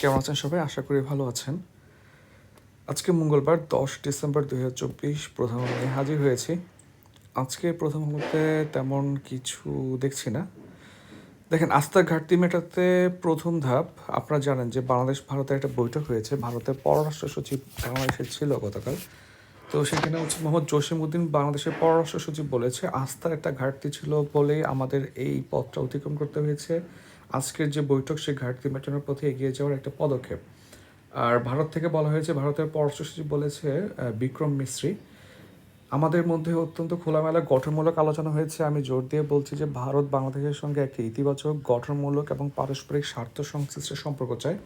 কেমন আছেন সবাই? আশা করি ভালো আছেন। আজকে মঙ্গলবার, দশ ডিসেম্বর দুই হাজার চব্বিশ, প্রথম আলো হাজির হয়েছি। আজকে প্রথম আলোতে তেমন কিছু দেখছি না। দেখেন আস্থার ঘাটতি মেটাতে প্রথম ধাপ, আপনারা জানেন যে বাংলাদেশ ভারতের একটা বৈঠক হয়েছে। ভারতের পররাষ্ট্র সচিব বাংলাদেশে ছিল গতকাল। তো সেখানে হচ্ছে মোহাম্মদ জসিমউদ্দিন বাংলাদেশের পররাষ্ট্র সচিব বলেছে আস্থার একটা ঘাটতি ছিল বলেই আমাদের এই পথটা অতিক্রম করতে হয়েছে। আজকের যে বৈঠক, সেই ঘাটতি মেটানোর পথে এগিয়ে যাওয়ার একটা পদক্ষেপ। আর ভারত থেকে বলা হয়েছে, ভারতের পররাষ্ট্র সচিব বলেছে বিক্রম মিশ্রি আমাদের মধ্যে অত্যন্ত খোলামেলা গঠনমূলক আলোচনা হয়েছে। আমি জোর দিয়ে বলছি যে, ভারত বাংলাদেশের সঙ্গে একটি ইতিবাচক গঠনমূলক এবং পারস্পরিক স্বার্থ সংশ্লিষ্ট সম্পর্ক চায়।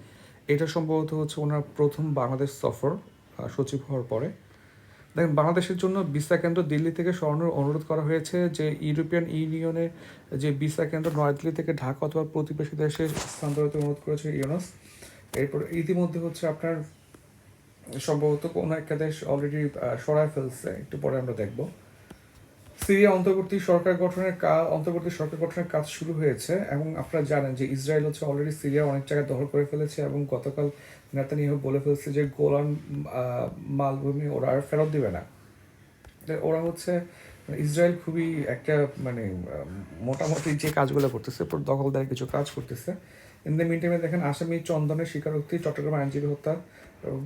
এটা সম্ভবত হচ্ছে ওনার প্রথম বাংলাদেশ সফর সচিব হওয়ার পরে। দেখেন, বাংলাদেশের জন্য ভিসা কেন্দ্র দিল্লি থেকে সরানোর অনুরোধ করা হয়েছে যে ইউরোপিয়ান ইউনিয়নের যে ভিসা কেন্দ্র নয়াদিল্লি থেকে ঢাকা অথবা প্রতিবেশী দেশে স্থানান্তরিত অনুরোধ করেছে ইউনস। এরপর ইতিমধ্যে হচ্ছে আপনার সম্ভবত কোনো একটা দেশ অলরেডি সরায় ফেলছে। একটু পরে আমরা দেখব। সিরিয়া অন্তর্বর্তী সরকার গঠনের কাজ অন্তর্বর্তী সরকার গঠনের কাজ শুরু হয়েছে এবং আপনারা জানেন যে ইসরায়েল হচ্ছে অলরেডি সিরিয়া অনেক জায়গায় দখল করে ফেলেছে এবং গতকাল নেতানিয়াহু বলে ফেলছে যে গোলান মালভূমি ওরা আর ফেরত দিবে না। ওরা হচ্ছে মানে ইসরায়েল খুবই একটা মানে মোটামুটি যে কাজগুলো করতেছে দখলদার কিছু কাজ করতেছে। ইন দ্য মিনটাইমে দেখেন আসামি চন্দনের স্বীকারোক্তি, চট্টগ্রাম আইনজীবী হত্যা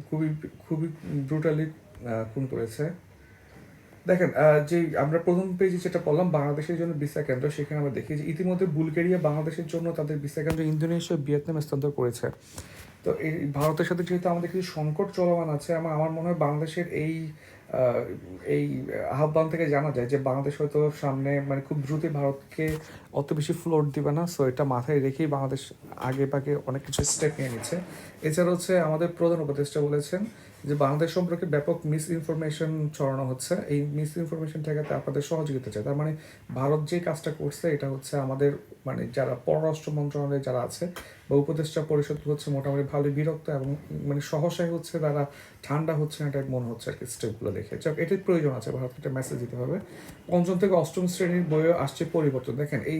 খুবই খুবই ব্রুটালি খুন করেছে। দেখেন যে আমরা প্রথম পেজে যেটা বললাম বাংলাদেশের জন্য ভিসা কেন্দ্র, সেখানে আমরা দেখি যে ইতিমধ্যে বুলগেরিয়া বাংলাদেশের জন্য তাদের ভিসা কেন্দ্র ইন্দোনেশিয়া ভিয়েতনাম স্থানান্তর করেছে। তো এই ভারতের সাথে যেহেতু আমাদের কিছু সংকট চলমান আছে, আমার আমার মনে হয় বাংলাদেশের এই এই আহ্বান থেকে জানা যায় যে বাংলাদেশ হয়তো সামনে মানে খুব দ্রুতই ভারতকে অত বেশি ফ্লোট দিবে না সো এটা মাথায় রেখেই বাংলাদেশ আগে পাগে অনেক কিছু স্টেপ নিয়ে নিচ্ছে। এছাড়া হচ্ছে আমাদের প্রধান উপদেষ্টা বলেছেন যে বাংলাদেশ সম্পর্কে ব্যাপক মিস ইনফরমেশন ছড়ানো হচ্ছে। এই মিস ইনফরমেশন ঠেকাতে আপনাদের সহযোগিতা চাই। তার মানে ভারত যে কাজটা করছে, এটা হচ্ছে আমাদের মানে যারা পররাষ্ট্র মন্ত্রণালয়ে যারা আছে বা উপদেষ্টা পরিষদ হচ্ছে মোটামুটি ভালোই বিরক্ত এবং মানে সহসায় হচ্ছে তারা ঠান্ডা হচ্ছে না, এটা মনে হচ্ছে আর কি স্টেপগুলো দেখে। যাক এটার প্রয়োজন আছে, ভারতকে একটা মেসেজ দিতে হবে। পঞ্চম থেকে অষ্টম শ্রেণির বইয়ে আসছে পরিবর্তন। দেখেন, এই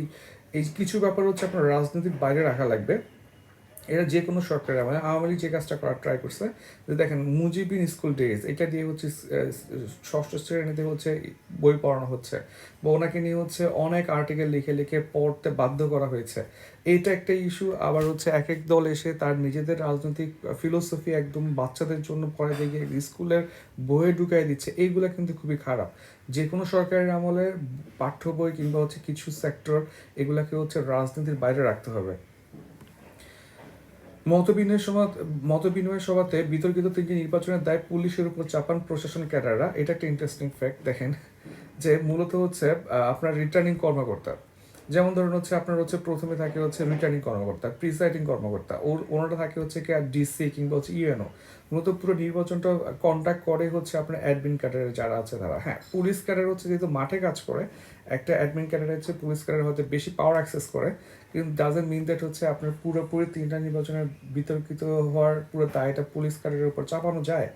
এই কিছু ব্যাপার হচ্ছে আপনার রাজনীতির বাইরে রাখা লাগবে। এরা যে কোনো সরকারের মানে আওয়ামী লীগ যে কাজটা করার ট্রাই করছে, যে দেখেন মুজিবিন স্কুল ডেজ এটা দিয়ে হচ্ছে ষষ্ঠ শ্রেণীতে হচ্ছে বই পড়ানো হচ্ছে। বা ওনাকে নিয়ে হচ্ছে অনেক আর্টিকেল লিখে লিখে পড়তে বাধ্য করা হয়েছে। এটা একটা ইস্যু আবার হচ্ছে এক এক দল এসে তার নিজেদের রাজনৈতিক ফিলোসফি একদম বাচ্চাদের জন্য পড়ে দিয়ে স্কুলের বইয়ে ঢুকাই দিচ্ছে। এইগুলো কিন্তু খুবই খারাপ। যে কোনো সরকারের আমলে পাঠ্য বই কিংবা হচ্ছে কিছু সেক্টর এগুলাকে হচ্ছে রাজনীতির বাইরে রাখতে হবে। মতবিনিময় সভা, মতবিনিময় সভাতে বিতর্কিত তিনটি নির্বাচনের দায় পুলিশের উপর চাপান প্রশাসন ক্যাডাররা। এটা একটা ইন্টারেস্টিং ফ্যাক্ট দেখেন। যে মূলত হচ্ছে আপনার রিটার্নিং কর্মকর্তা। যেমন ধরুন হচ্ছে আপনার হচ্ছে প্রথমে থাকে হচ্ছে রিটার্নিং কর্মকর্তা প্রিসাইডিং কর্মকর্তা, ওর ওনারা থাকে হচ্ছে কি আর ডিসি কিংবা হচ্ছে ইউএনও মূলত পুরো নির্বাচনটা কন্ট্যাক্ট করে হচ্ছে আপনার অ্যাডমিন ক্যাডারে যারা আছে তারা। হ্যাঁ পুলিশ ক্যাডার হচ্ছে যেহেতু মাঠে কাজ করে, একটা অ্যাডমিন ক্যাডার হচ্ছে পুলিশ ক্যাডার হয়তো বেশি পাওয়ার অ্যাক্সেস করে, কিন্তু ডাজেন্ট মিন দ্যাট হচ্ছে আপনার পুরোপুরি তিনটা নির্বাচনের বিতর্কিত হওয়ার পুরো দায়টা পুলিশ ক্যাডারের উপর চাপানো যায়।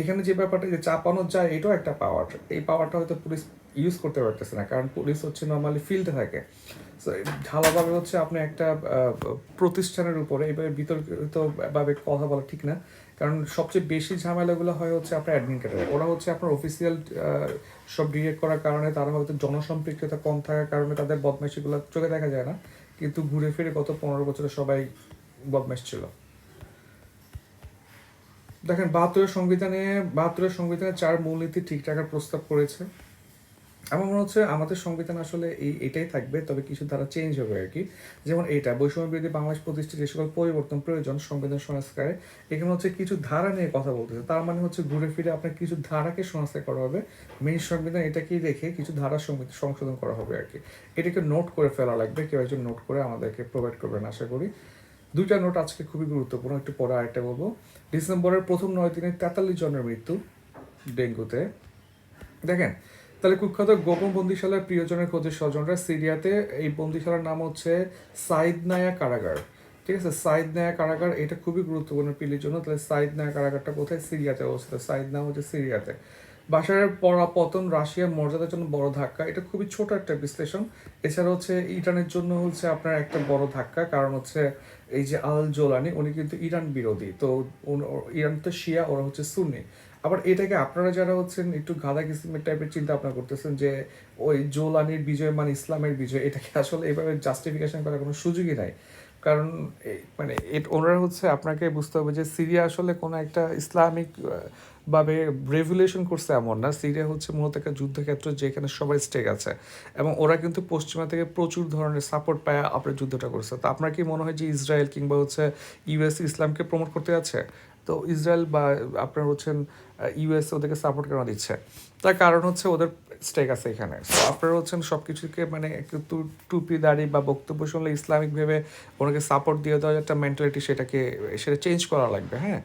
এখানে যে ব্যাপারটা যে চাপানো যায়, এটাও একটা পাওয়ার এই পাওয়ারটা হয়তো পুলিশ ইউজ করতে পারতেছে না, কারণ পুলিশ হচ্ছে নর্মালি ফিল্ডে থাকে। ঢালাভাবে হচ্ছে আপনি একটা প্রতিষ্ঠানের উপরে এইভাবে বিতর্কিতভাবে কথা বলা ঠিক না, কারণ সবচেয়ে বেশি ঝামেলাগুলো হয় হচ্ছে আপনার অ্যাডমিন ক্যাডারে ওরা হচ্ছে আপনার অফিসিয়াল সব ডিরেক্ট করার কারণে তারা হয়তো জনসম্পৃক্ততা কম থাকার কারণে তাদের বদমাইশিগুলো চোখে দেখা যায় না, কিন্তু ঘুরে ফিরে গত পনেরো বছরে সবাই বদমাইশ ছিল। দেখেন, বাহাত্তরের সংবিধানে বাহাত্তরের সংবিধানে চার মূলনীতি ঠিক রাখার প্রস্তাব করেছে। আমার মনে হচ্ছে আমাদের সংবিধান আসলে এই এটাই থাকবে, তবে কিছু ধারা চেঞ্জ হবে আর কি। যেমন এটা, বৈষম্য বিরোধী বাংলাদেশ প্রতিষ্ঠিত যে সকল পরিবর্তন প্রয়োজন সংবিধান সংস্কারে, এখানে হচ্ছে কিছু ধারা নিয়ে কথা বলতেছে। তার মানে হচ্ছে ঘুরে ফিরে আপনার কিছু ধারাকে সংস্কার করা হবে। মেন সংবিধান এটাকেই রেখে কিছু ধারা সংশোধন করা হবে আর কি। এটাকে নোট করে ফেলা লাগবে, কেউ একজন নোট করে আমাদেরকে প্রোভাইড করবেন আশা করি। দুইটা নোট আজকে খুবই গুরুত্বপূর্ণ, একটু পরে আরেকটা বলব। ডিসেম্বরের প্রথম নয় দিনে তেতাল্লিশ জনের মৃত্যু ডেঙ্গুতে। দেখেন তাহলে কুখ্যাত গোপন বন্দিশালার প্রিয়জনের খোঁজে স্বজনরা সিরিয়াতে। এই বন্দিশালার নাম হচ্ছে সাইদ নায়া কারাগার। ঠিক আছে? সাইদ নায়া কারাগার, এটা খুবই গুরুত্বপূর্ণ পিলির জন্য। তাহলে সাইদ নায়া কারাগারটা কোথায়? সিরিয়াতে অবস্থিত। সাইদ নাম হচ্ছে সিরিয়াতে। বাশারের পরা পতন রাশিয়ার মর্যাদার জন্য বড় ধাক্কা। এটা খুবই ছোট একটা বিশ্লেষণ। এছাড়া হচ্ছে ইরানের জন্য হচ্ছে আপনার একটা বড় ধাক্কা। কারণ হচ্ছে এই যে আল জোলানি, উনি কিন্তু ইরান বিরোধী। তো ইরান তো শিয়া, ওরা হচ্ছে সুন্নি। আবার এটাকে আপনারা যারা হচ্ছেন একটু গাদা কিসিমের টাইপের চিন্তা ভাবনা করতেছেন যে, ওই জোলানির বিজয় মানে ইসলামের বিজয়, এটাকে আসলে এভাবে জাস্টিফিকেশন করার কোনো সুযোগই নাই। কারণ মানে ওনারা হচ্ছে আপনাকে বুঝতে হবে যে, সিরিয়া আসলে কোনো একটা ইসলামিক ভাবে রেভুলেশন করছে এমন না। সিরিয়া হচ্ছে মূলত একটা যুদ্ধক্ষেত্র যেখানে সবাই স্টেক আছে। এবং ওরা কিন্তু পশ্চিমা থেকে প্রচুর ধরনের সাপোর্ট পায় আপনার যুদ্ধটা করছে। তো আপনার কি মনে হয় যে, ইসরায়েল কিংবা হচ্ছে ইউএস ইসলামকে প্রমোট করতে যাচ্ছে? তো ইসরায়েল বা আপনার হচ্ছেন ইউএস ওদেরকে সাপোর্ট কেন দিচ্ছে? তার কারণ হচ্ছে ওদের স্টেক আছে এখানে। আপনারা হচ্ছেন সব কিছুকে মানে একটু টুপি, দাড়ি বা বক্তব্য শুনলে ইসলামিক ভেবে ওনাকে সাপোর্ট দিয়ে দেওয়ার একটা মেন্টালিটি সেটাকে, সেটা চেঞ্জ করা লাগবে হ্যাঁ?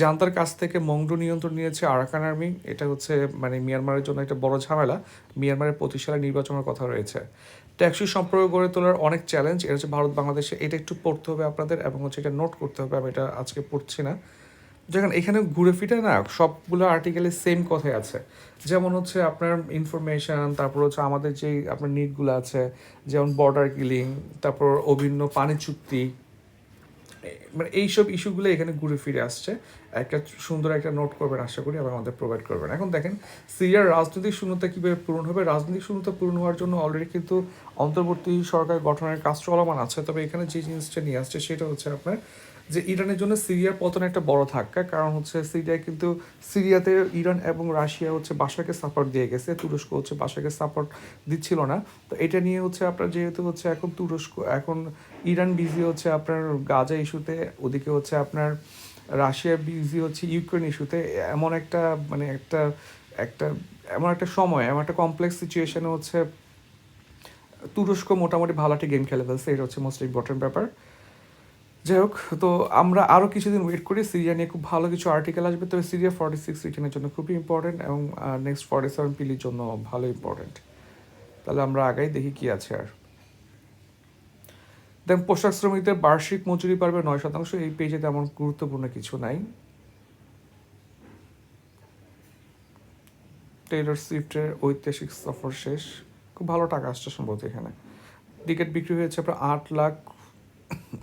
জান্তার কাছ থেকে মংডু নিয়ন্ত্রণ নিয়েছে আরাকান আর্মি। এটা হচ্ছে মানে মিয়ানমারের জন্য একটা বড় ঝামেলা। মিয়ানমারের পঁচিশ সালে নির্বাচনের কথা রয়েছে। ট্যাক্সি সম্পর্ক গড়ে তোলার অনেক চ্যালেঞ্জ এটা হচ্ছে ভারত বাংলাদেশে এটা একটু পড়তে হবে আপনাদের এবং হচ্ছে এটা নোট করতে হবে, আমি এটা আজকে পড়ছি না। দেখেন, এখানে ঘুরে ফিরে না সবগুলো আর্টিকেলে সেম কথাই আছে। যেমন হচ্ছে আপনার ইনফরমেশন তারপর হচ্ছে আমাদের যে আপনার নিডগুলো আছে, যেমন বর্ডার কিলিং তারপর অভিন্ন পানি চুক্তি মানে এইসব ইস্যুগুলো এখানে ঘুরে ফিরে আসছে। একটা সুন্দর একটা নোট করবেন আশা করি এবং আমাদের প্রোভাইড করবেন। এখন দেখেন, সিরিয়ার রাজনৈতিক শূন্যতা কীভাবে পূরণ হবে? রাজনৈতিক শূন্যতা পূরণ হওয়ার জন্য অলরেডি কিন্তু অন্তর্বর্তী সরকার গঠনের কাজ চলমান আছে। তবে এখানে যে জিনিসটা নিয়ে আসছে, সেটা হচ্ছে আপনার যে ইরানের জন্য সিরিয়ার পতন একটা বড় ধাক্কা, কারণ হচ্ছে সিরিয়া কিন্তু সিরিয়াতে ইরান এবং রাশিয়া হচ্ছে বাসাকে সাপোর্ট দিয়ে গেছে, তুরস্ক হচ্ছে বাসাকে সাপোর্ট দিচ্ছিল না। তো এটা নিয়ে হচ্ছে আপনার যেহেতু হচ্ছে এখন তুরস্ক, এখন ইরান বিজি হচ্ছে আপনার গাজা ইস্যুতে ওদিকে হচ্ছে আপনার রাশিয়া বিজি হচ্ছে ইউক্রেন ইস্যুতে এমন একটা মানে একটা একটা, এমন একটা সময়, এমন একটা কমপ্লেক্স সিচুয়েশনে হচ্ছে তুরস্ক মোটামুটি ভালো একটা গেম খেলে ফেলছে, এটা হচ্ছে মোস্ট ইম্পর্টেন্ট ব্যাপার। যাই হোক, তো আমরা আরও কিছুদিন ওয়েট করি। সিরিয়া নিয়ে খুব ভালো কিছু আর্টিকেল আসবে। তবে সিরিয়া ফর্টি সিক্স রিটার্নের জন্য খুবই ইম্পর্টেন্ট এবং নেক্সট ফর্টি সেভেন পিলির জন্য ভালো ইম্পর্টেন্ট তাহলে আমরা আগাই, দেখি কি আছে আর। দেন পোশাক শ্রমিকদের বার্ষিক মজুরি পারবে নয় শতাংশ। এই পেজে তেমন গুরুত্বপূর্ণ কিছু নাই। টেইলর সুইফটের ঐতিহাসিক সফর শেষ। খুব ভালো টাকা আসছে সম্ভবত এখানে। টিকিট বিক্রি হয়েছে প্রায় আট লাখ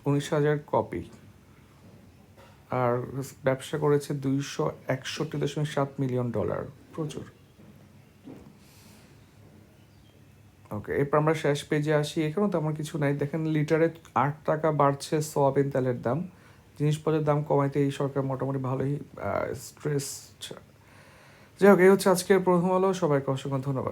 উনিশ হাজার কপি। আর ব্যবসা করেছে দুইশো একষট্টি দশমিক সাত মিলিয়ন ডলার। প্রচুর। ওকে, এরপর আমরা শেষ পেজে আসি। এখানেও তেমন কিছু নাই। দেখেন, লিটারে আট টাকা বাড়ছে সয়াবিন তেলের দাম। জিনিসপত্রের দাম কমাইতে এই সরকার মোটামুটি ভালোই স্ট্রেস যাই হোক, এই হচ্ছে আজকের প্রথম আলো। সবাইকে অসংখ্য ধন্যবাদ।